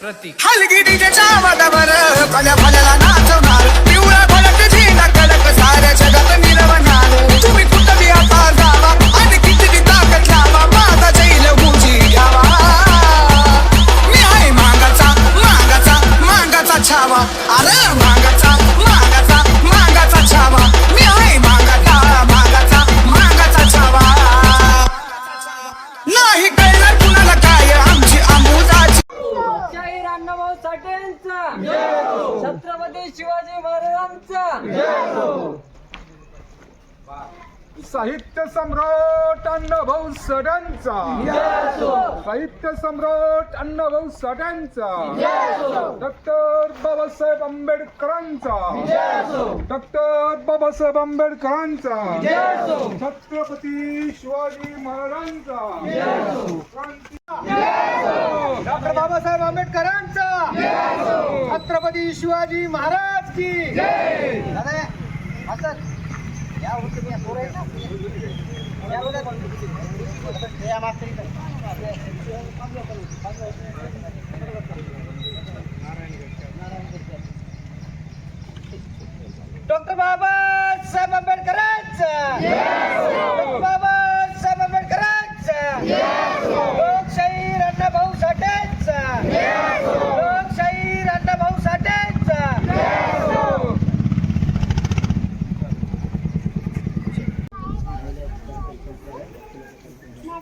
प्रतीक. हलगिरीच्या वादावर कल्या फल्याला नाचवणार. पिवळा फलक झेंडा कडक साऱ्या जगात मिरवणार. तुम्ही कुठली आता जावा आणि किती ताकद लावा माझा जैल गुजी घ्यावा. मी आहे मागाचा मागाचा मागाचा छावा. अरे मागाचा मागाचा मागाचा छावा. छत्रपती शिवाजी महाराजांचा. साहित्य सम्राट अण्णाभाऊ सडांचा साहित्य सम्राट अण्णाभाऊ सडांचा डॉक्टर बाबासाहेब आंबेडकरांचा. डॉक्टर बाबासाहेब आंबेडकरांचा. छत्रपती शिवाजी महाराजांचा. बाबासाहेब आंबेडकरांचा. छत्रपती शिवाजी महाराज की. डॉक्टर बाबासाहेब आंबेडकरांचा.